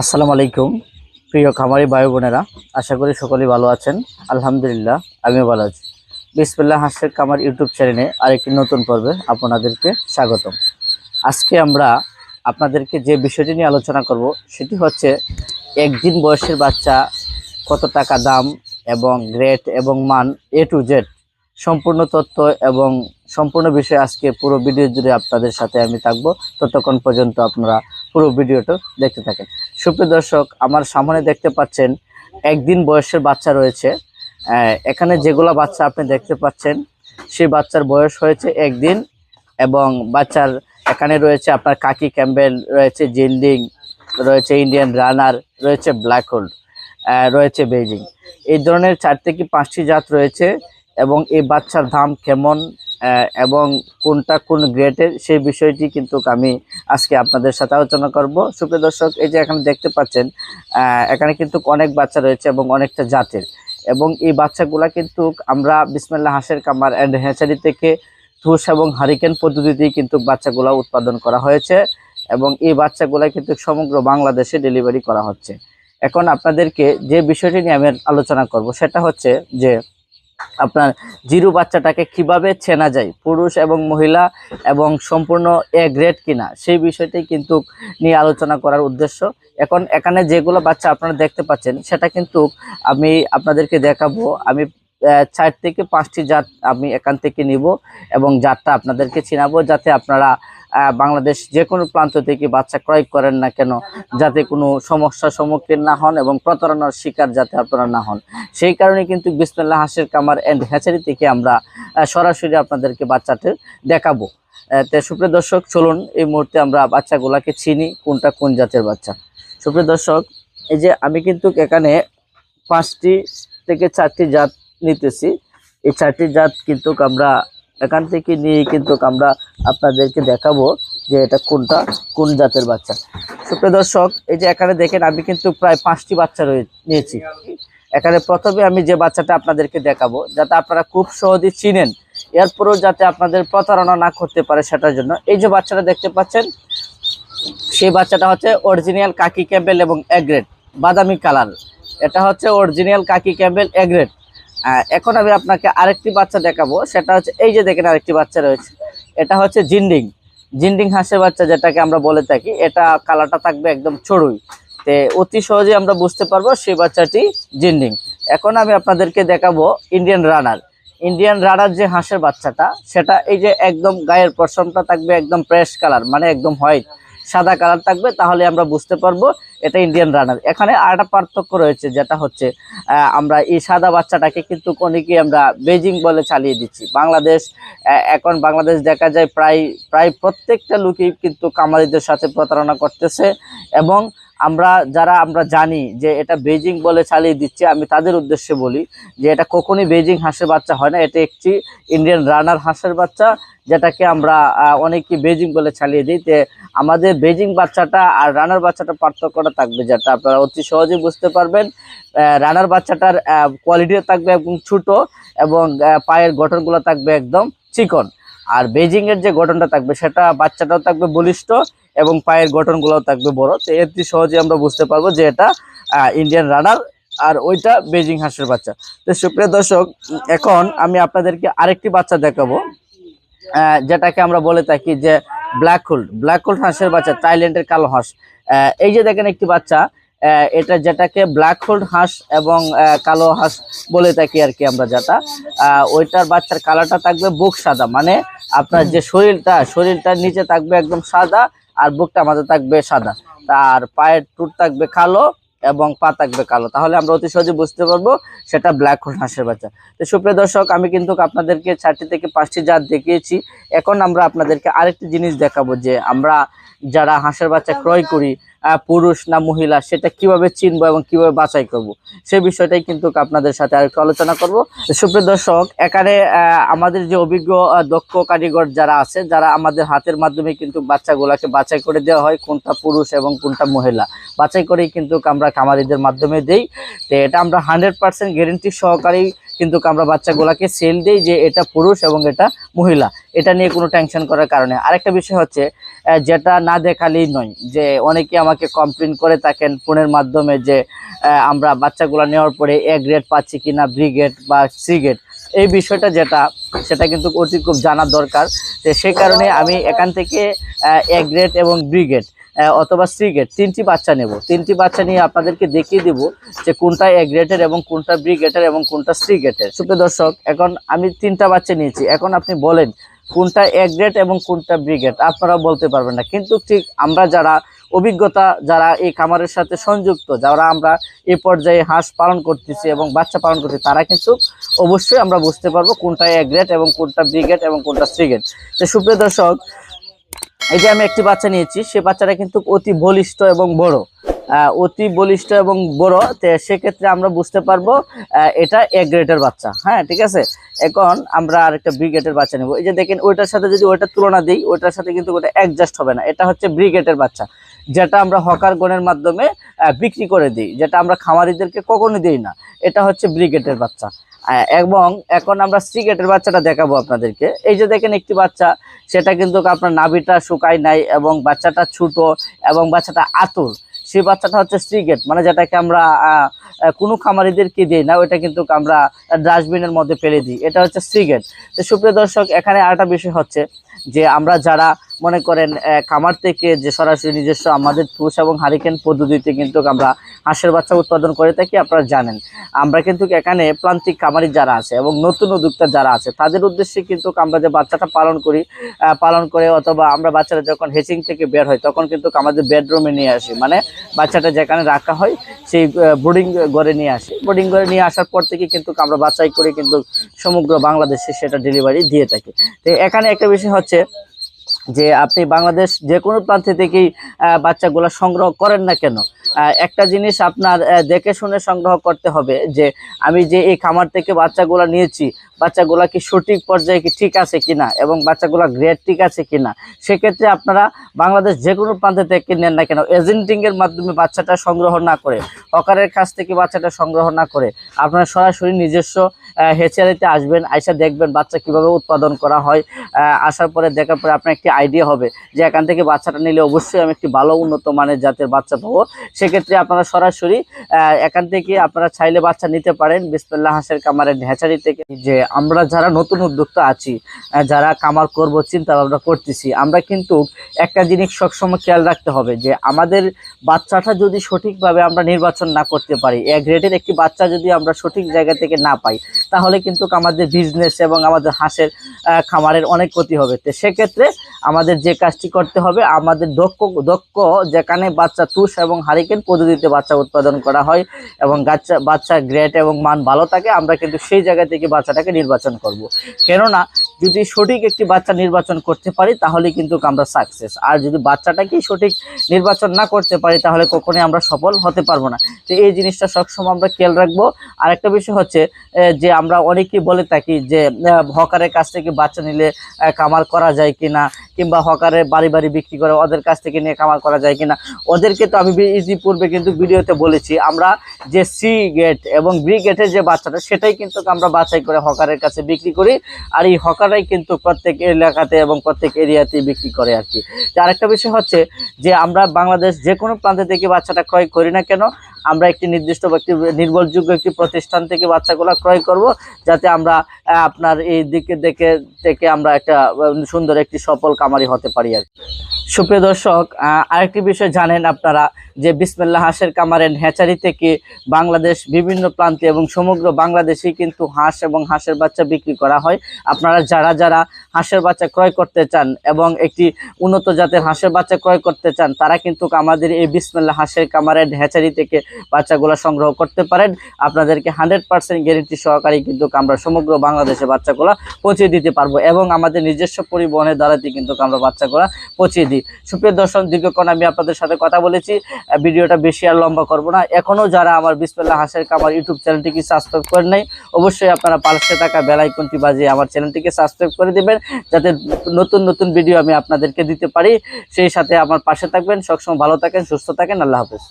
আসসালামু আলাইকুম। প্রিয় খামারি ভাই বোনেরা, আশা করি সকলেই ভালো আছেন। আলহামদুলিল্লাহ, আমিও ভালো আছি। বিসমিল্লাহ হাসের কামার ইউটিউব চ্যানেলে আরেকটি নতুন পর্বে আপনাদেরকে স্বাগতম। আজকে আমরা আপনাদেরকে যে বিষয়টি নিয়ে আলোচনা করব, সেটি হচ্ছে একদিন বয়সের বাচ্চা কত টাকা দাম এবং গ্রেড এবং মান এ টু জেড সম্পূর্ণ তথ্য এবং সম্পূর্ণ বিষয় আজকে পুরো ভিডিও জুড়ে আপনাদের সাথে আমি থাকব। ততক্ষণ পর্যন্ত আপনারা পুরো ভিডিওটা দেখতে থাকেন। সুপ্রিয় দর্শক, আমার সামনে দেখতে পাচ্ছেন একদিন বয়সের বাচ্চা রয়েছে। এখানে যেগুলা বাচ্চা আপনি দেখতে পাচ্ছেন, সেই বাচ্চার বয়স হয়েছে একদিন এবং বাচ্চার এখানে রয়েছে আপনার কাকি ক্যাম্বেল, রয়েছে জিন্ডিং, রয়েছে ইন্ডিয়ান রানার, রয়েছে ব্ল্যাক হোল্ড রয়েছে বেজিং এই ধরনের চার থেকে পাঁচটি জাত রয়েছে এবং এই বাচ্চার দাম কেমন এবং কোনটা কোন গ্রেডের সেই বিষয়টি কিন্তু আমি আজকে আপনাদের সাথে আলোচনা করব। সুপ্রিয় দর্শক, এই যে এখানে দেখতে পাচ্ছেন এখানে কিন্তু অনেক বাচ্চা রয়েছে এবং অনেকটা জাতের। এবং এই বাচ্চাগুলা কিন্তু আমরা বিসমিল্লা হাঁসের কামার অ্যান্ড হ্যাচারি থেকে ধুস এবং হারিকেন পদ্ধতিতেই কিন্তু বাচ্চাগুলা উৎপাদন করা হয়েছে এবং এই বাচ্চাগুলা কিন্তু সমগ্র বাংলাদেশে ডেলিভারি করা হচ্ছে। এখন আপনাদেরকে যে বিষয়টি নিয়ে আমি আলোচনা করব, সেটা হচ্ছে যে আপনার জিরো বাচ্চাটাকে কীভাবে চেনা যায়, পুরুষ এবং মহিলা এবং সম্পূর্ণ এ গ্রেড কিনা, সেই বিষয়টি কিন্তু নিয়ে আলোচনা করার উদ্দেশ্য। এখন এখানে যেগুলো বাচ্চা আপনারা দেখতে পাচ্ছেন, সেটা কিন্তু আমি আপনাদেরকে দেখাবো। আমি চার থেকে পাঁচটি জাত আমি এখান থেকে নিব এবং জাতটা আপনাদেরকে চিনাবো, যাতে আপনারা বাংলাদেশ যে কোনো প্রান্ত থেকে বাচ্চা ক্রয় করেন না কেন যাতে কোনো সমস্যার সম্মুখীন না হন এবং প্রতারণার শিকার যাতে আপনারা না হন। সেই কারণে কিন্তু বিসমিল্লা হাঁসের কামার অ্যান্ড হ্যাচারি থেকে আমরা সরাসরি আপনাদেরকে বাচ্চাটা দেখাবো। আহ, তো সুপ্রিয় দর্শক চলুন এই মুহূর্তে আমরা বাচ্চাগুলাকে চিনি কোনটা কোন জাতের বাচ্চা। সুপ্রিয় দর্শক এই যে আমি কিন্তু এখানে পাঁচটি থেকে চারটি জাত নিতেছি। এই চারটি জাত কিন্তু আমরা এখান থেকে নিয়ে কিন্তু আমরা আপনাদেরকে দেখাবো যে এটা কোনটা, কোন জাতের বাচ্চা। সুপ্রিয় দর্শক, এই যে এখানে দেখেন, আমি কিন্তু প্রায় পাঁচটি বাচ্চা নিয়েছি। এখানে প্রথমে আমি যে বাচ্চাটা আপনাদেরকে দেখাবো, যাতে আপনারা খুব সহজে চিনেন, এরপরেও যাতে আপনাদের প্রতারণা না করতে পারে সেটার জন্য। এই যে বাচ্চাটা দেখতে পাচ্ছেন, সেই বাচ্চাটা হচ্ছে অরিজিনাল কাকি ক্যাম্বেল এবং এগ্রেড বাদামি কালার। এটা হচ্ছে অরিজিনাল কাকি ক্যাম্বেল এগ্রেড এখন আমি আপনাকে আরেকটি বাচ্চা দেখাবো। সেটা হচ্ছে, এই যে দেখেন আরেকটি বাচ্চা রয়েছে। এটা হচ্ছে জিন্ডিং। জিন্ডিং হাঁসের বাচ্চা যেটাকে আমরা বলে থাকি, এটা কালারটা থাকবে একদম চড়ুই। তে অতি সহজে আমরা বুঝতে পারব সেই বাচ্চাটি জিন্ডিং। এখন আমি আপনাদেরকে দেখাবো ইন্ডিয়ান রানার। ইন্ডিয়ান রানার যে হাঁসের বাচ্চাটা, সেটা এই যে একদম গায়ের পশমটা থাকবে একদম ফ্রেশ কালার মানে একদম হোয়াইট সাদা কালার থাকবে, তাহলে আমরা বুঝতে পারব এটা ইন্ডিয়ান রানার এখানে আরেকটা পার্থক্য রয়েছে, যেটা হচ্ছে আমরা এই সাদা বাচ্চাটাকে কিন্তু অনেকেই আমরা বেজিং বলে চালিয়ে দিচ্ছি। বাংলাদেশ এখন বাংলাদেশ দেখা যায় প্রায় প্রায় প্রত্যেকটা লোকই কিন্তু কামারিদের সাথে প্রতারণা করতেছে এবং আমরা যারা আমরা জানি যে এটা বেজিং বলে চালিয়ে দিচ্ছে, আমি তাদের উদ্দেশ্যে বলি যে এটা কখনই বেজিং হাঁসের বাচ্চা হয় না। এটা একটি ইন্ডিয়ান রানার হাঁসের বাচ্চা, যেটাকে আমরা অনেকে বেজিং বলে চালিয়ে দিই। তে আমাদের বেজিং বাচ্চাটা আর রানার বাচ্চাটা পার্থক্যটা থাকবে, যেটা আপনারা অতি সহজেই বুঝতে পারবেন। রানার বাচ্চাটার কোয়ালিটিও থাকবে একদম ছোটো এবং পায়ের গঠনগুলো থাকবে একদম চিকন। আর বেজিংয়ের যে গঠনটা থাকবে, সেটা বাচ্চাটাও থাকবে বলিষ্ঠ এবং পায়ের গঠনগুলোও থাকবে বড়। তো অতি সহজে আমরা বুঝতে পারব যে এটা ইন্ডিয়ান রানার আর ওইটা বেজিং হাঁসের বাচ্চা। তো সুপ্রিয় দর্শক, এখন আমি আপনাদেরকে আরেকটি বাচ্চা দেখাবো যেটাকে আমরা বলে থাকি যে ব্ল্যাক হোল্ড ব্ল্যাক হোল্ড হাঁসের বাচ্চা থাইল্যান্ডের কালো হাঁস। এই যে দেখেন একটি বাচ্চা এটা যেটাকে ব্ল্যাক হোল্ড হাঁস এবং কালো হাঁস বলে থাকি আর কি আমরা যেটা। ওইটার বাচ্চার কালারটা থাকবে বুক সাদা মানে আপনার যে শরীরটা, শরীরটার নিচে থাকবে একদম সাদা আর বুকটা মাঝে থাকবে সাদা। তার পায়ের টুট থাকবে কালো এবং পা থাকবে কালো। তাহলে আমরা অতি সহজে বুঝতে পারব সেটা ব্ল্যাক হোল হাঁসের বাচ্চা। তো সুপ্রিয় দর্শক, আমি কিন্তু আপনাদেরকে চারটি থেকে পাঁচটি জাত দেখিয়েছি। এখন আমরা আপনাদেরকে আরেকটি জিনিস দেখাবো যে আমরা যারা হাঁসের বাচ্চা ক্রয় করি পুরুষ না মহিলা সেটা কীভাবে চিনবো এবং কীভাবে বাছাই করব? সে বিষয়টাই কিন্তু আপনাদের সাথে আরেকটু আলোচনা করব। সুপ্রিয় দর্শক এখানে আমাদের যে অভিজ্ঞ দক্ষ কারিগর যারা আছে যারা আমাদের হাতের মাধ্যমে কিন্তু বাচ্চাগুলাকে বাছাই করে দেওয়া হয় কোনটা পুরুষ এবং কোনটা মহিলা। বাছাই করেই কিন্তু আমরা খামারিদের মাধ্যমে দেই। তো এটা আমরা হান্ড্রেড পার্সেন্ট গ্যারেন্টি সহকারেই কিন্তু আমরা বাচ্চাগুলাকে সেল দিই যে এটা পুরুষ এবং এটা মহিলা। এটা নিয়ে কোনো টেনশন করার কারণে। আরেকটা বিষয় হচ্ছে যেটা না দেখালেই নয়, যে অনেকে আমাকে কমপ্লেন করে থাকেন ফোনের মাধ্যমে যে আমরা বাচ্চাগুলো নেওয়ার পরে এ গ্রেড পাচ্ছি কিনা ব্রি গ্রেড বা সি গ্রেড এই বিষয়টা যেটা, সেটা কিন্তু অতি খুব জানা দরকার। সেই কারণে আমি এখান থেকে এ গ্রেড এবং ব্রি গ্রেড অথবা সি গ্রেড তিনটি বাচ্চা নেব। তিনটি বাচ্চা নিয়ে আপনাদেরকে দেখিয়ে দিব যে কোনটা এ গ্রেডের এবং কোনটা ব্রি গ্রেডের এবং কোনটা সি গ্রেডের সুপ্রিয় দর্শক, এখন আমি তিনটা বাচ্চা নিয়েছি। এখন আপনি বলেন, কোনটা এ গ্রেড এবং কোনটা ব্রি গ্রেড আপনারা বলতে পারবেন না। কিন্তু ঠিক আমরা যারা অভিজ্ঞতা, যারা এই খামারের সাথে সংযুক্ত, যারা আমরা এ পর্যায়ে হাঁস পালন করতেছি এবং বাচ্চা পালন করছি তারা কিন্তু অবশ্যই আমরা বুঝতে পারব কোনটা এ গ্রেড এবং কোনটা ব্রি গ্রেড এবং কোনটা সি গ্রেড তো সুপ্রিয় দর্শক এই যে আমি একটি বাচ্চা নিয়েছি, সে বাচ্চাটা কিন্তু অতি বলিষ্ঠ এবং বড়। অতি বলিষ্ঠ এবং বড়, তো সেক্ষেত্রে আমরা বুঝতে পারব এটা এ গ্রেডের বাচ্চা। হ্যাঁ ঠিক আছে? এখন আমরা আরেকটা ব্রিগেডের বাচ্চা নেব। এই যে দেখেন, ওইটার সাথে যদি ওইটার তুলনা দিই, ওইটার সাথে কিন্তু ওটা অ্যাডজাস্ট হবে না। এটা হচ্ছে ব্রিগেডের বাচ্চা, যেটা আমরা হকার গণের মাধ্যমে বিক্রি করে দিই, যেটা আমরা খামারিদেরকে কখনো দিই না। এটা হচ্ছে ব্রিগেডের বাচ্চা। এবং এখন আমরা সিগেটের বাচ্চাটা দেখাবো আপনাদেরকে। এই যে দেখেন একটি বাচ্চা, সেটা কিন্তু আপনার নাভিটা শুকায় নাই এবং বাচ্চাটা ছোট এবং বাচ্চাটা আতুর। সেই বাচ্চাটা হচ্ছে সিগেট মানে যেটাকে আমরা কোনো খামারিদেরকে দিই না, ওইটা কিন্তু আমরা ডাস্টবিনের মধ্যে ফেলে দিই। এটা হচ্ছে সিগেট তো সুপ্রিয় দর্শক, এখানে আরেকটা বিষয় হচ্ছে যে আমরা যারা মনে করেন খামার থেকে যে সরাসরি নিজস্ব আমাদের তুষ এবং হারিকেন পদ্ধতিতে কিন্তু আমরা হাঁসের বাচ্চা উৎপাদন করে থাকি, আপনারা জানেন। আমরা কিন্তু এখানে প্রান্তিক খামারি যারা আছে এবং নতুন উদ্যোক্তা যারা আছে, তাদের উদ্দেশ্যে কিন্তু আমরা যে বাচ্চাটা পালন করি পালন করে অথবা আমরা বাচ্চারা যখন হেচিং থেকে বের হয়, তখন কিন্তু আমাদের বেডরুমে নিয়ে আসি। মানে বাচ্চাটা যেখানে রাখা হয়, সেই বোর্ডিং ঘরে নিয়ে আসি। বোর্ডিং ঘরে নিয়ে আসার পর থেকে কিন্তু আমরা বাচ্চাই করে কিন্তু সমগ্র বাংলাদেশে সেটা ডেলিভারি দিয়ে থাকি। তো এখানে একটা বিষয় হচ্ছে যে আপনি বাংলাদেশ যে কোনো প্রান্ত থেকেই বাচ্চাগুলো সংগ্রহ করেন না কেন? একটা জিনিস আপনার দেখে শুনে সংগ্রহ করতে হবে যে, আমি যে এই খামার থেকে বাচ্চাগুলো নিয়েছি, বাচ্চাগুলা কি সঠিক পর্যায়ে কি ঠিক আছে কিনা এবং বাচ্চাগুলা গ্রেড ঠিক আছে কিনা, সেক্ষেত্রে আপনারা বাংলাদেশ যে কোনো প্রান্ত থেকে নেন না কেন এজেন্টিংয়ের মাধ্যমে বাচ্চাটা সংগ্রহ না করে হকারের কাছ থেকে বাচ্চাটা সংগ্রহ না করে, আপনারা সরাসরি নিজস্ব হেচারিতে আসবেন, আইসা দেখবেন বাচ্চা কীভাবে উৎপাদন করা হয়। আসার পরে দেখার পরে আপনার একটি আইডিয়া হবে যে এখান থেকে বাচ্চাটা নিলে অবশ্যই আমি একটি ভালো উন্নত মানের জাতের বাচ্চা পাবো। সেক্ষেত্রে আপনারা সরাসরি এখান থেকে আপনারা চাইলে বাচ্চা নিতে পারেন। বিসমিল্লা হাঁসের কামারের হ্যাচারি থেকে। যে আমরা যারা নতুন উদ্যোক্তা আছি যারা কামার করব চিন্তা ভাবনা করতেছি, আমরা কিন্তু একটা জিনিস সবসময় খেয়াল রাখতে হবে যে আমাদের বাচ্চাটা যদি সঠিকভাবে আমরা নির্বাচন না করতে পারি এ গ্রেডের একটি বাচ্চা যদি আমরা সঠিক জায়গা থেকে না পাই তাহলে কিন্তু আমাদের বিজনেস এবং আমাদের হাঁসের খামারের অনেক ক্ষতি হবে। তো সেক্ষেত্রে আমাদের যে কাজটি করতে হবে, আমাদের দক্ষ দক্ষ যেখানে বাচ্চা তুষ এবং হারিকেন পদ্ধতিতে বাচ্চা উৎপাদন করা হয় এবং বাচ্চা বাচ্চা গ্রেট এবং মান ভালো থাকে, আমরা কিন্তু সেই জায়গা থেকে বাচ্চাটাকে নির্বাচন করব। কেননা, যদি সঠিক একটি বাচ্চা নির্বাচন করতে পারি, তাহলে কিন্তু আমরা সাকসেস আর যদি বাচ্চাটাকেই সঠিক নির্বাচন না করতে পারি, তাহলে কখনোই আমরা সফল হতে পারব না। তো এই জিনিসটা সবসময় আমরা খেয়াল রাখব। আর একটা বিষয় হচ্ছে যে আমরা অনেকেই বলে থাকি যে হকারের কাছ থেকে বাচ্চা নিলে কামার করা যায় কিনা, কিংবা হকারে বাড়ি বাড়ি বিক্রি করে ওদের কাছ থেকে নিয়ে কামার করা যায় কিনা, ওদেরকে তো আমি ইতিপূর্বে কিন্তু ভিডিওতে বলেছি। আমরা যে সি গেট এবং বি গেটের যে বাচ্চাটা, সেটাই কিন্তু আমরা বাছাই করে হকারের কাছে বিক্রি করি। আর এই হকারাই কিন্তু প্রত্যেক এলাকাতে এবং প্রত্যেক এরিয়াতে বিক্রি করে আর কি। আরেকটা বিষয় হচ্ছে যে, আমরা বাংলাদেশ যে কোনো প্রান্তে থেকে বাচ্চাটা ক্রয় করি না কেন আমরা একটি নির্দিষ্ট বা একটি নির্ভরযোগ্য একটি প্রতিষ্ঠান থেকে বাচ্চাগুলো ক্রয় করব, যাতে আমরা আপনার এই দিকে দেখে থেকে আমরা একটা সুন্দর একটি সফল কামারি হতে পারি আর। সুপ্রিয় দর্শক আরেকটি বিষয় জানেন আপনারা, যে বিসমিল্লা হাঁসের কামারের হ্যাচারি থেকে বাংলাদেশ বিভিন্ন প্রান্তে এবং সমগ্র বাংলাদেশেই কিন্তু হাঁস এবং হাঁসের বাচ্চা বিক্রি করা হয় আপনারা যারা যারা হাঁসের বাচ্চা ক্রয় করতে চান এবং একটি উন্নত জাতের হাঁসের বাচ্চা ক্রয় করতে চান, তারা কিন্তু আমাদের এই বিসমিল্লা হাঁসের কামারের হ্যাচারি থেকে বাচ্চাগুলো সংগ্রহ করতে পারেন। আপনাদেরকে হান্ড্রেড পার্সেন্ট গ্যারেন্টি সহকারে কিন্তু আমরা সমগ্র বাংলাদেশে বাচ্চাগুলো পৌঁছে দিতে পারব এবং আমাদের নিজস্ব পরিবহনের দ্বারাতে কিন্তু আমরা বাচ্চাগুলো পৌঁছে দিই। সুপ্রিয় দর্শক, দীর্ঘক্ষণ আমি আপনাদের সাথে কথা বলেছি ভিডিওটা বেশি আর লম্বা করব না। এখনও যারা আমার বিসমিল্লা হাঁসের কামার ইউটিউব চ্যানেলটিকে সাবস্ক্রাইব করেন নাই, অবশ্যই আপনারা পাশে থাকা বেল আইকনটি বাজিয়ে আমার চ্যানেলটিকে সাবস্ক্রাইব করে দেবেন। যাতে নতুন নতুন ভিডিও আমি আপনাদেরকে দিতে পারি। সেই সাথে আমার পাশে থাকবেন। সবসময় ভালো থাকেন, সুস্থ থাকেন। আল্লাহ হাফেজ।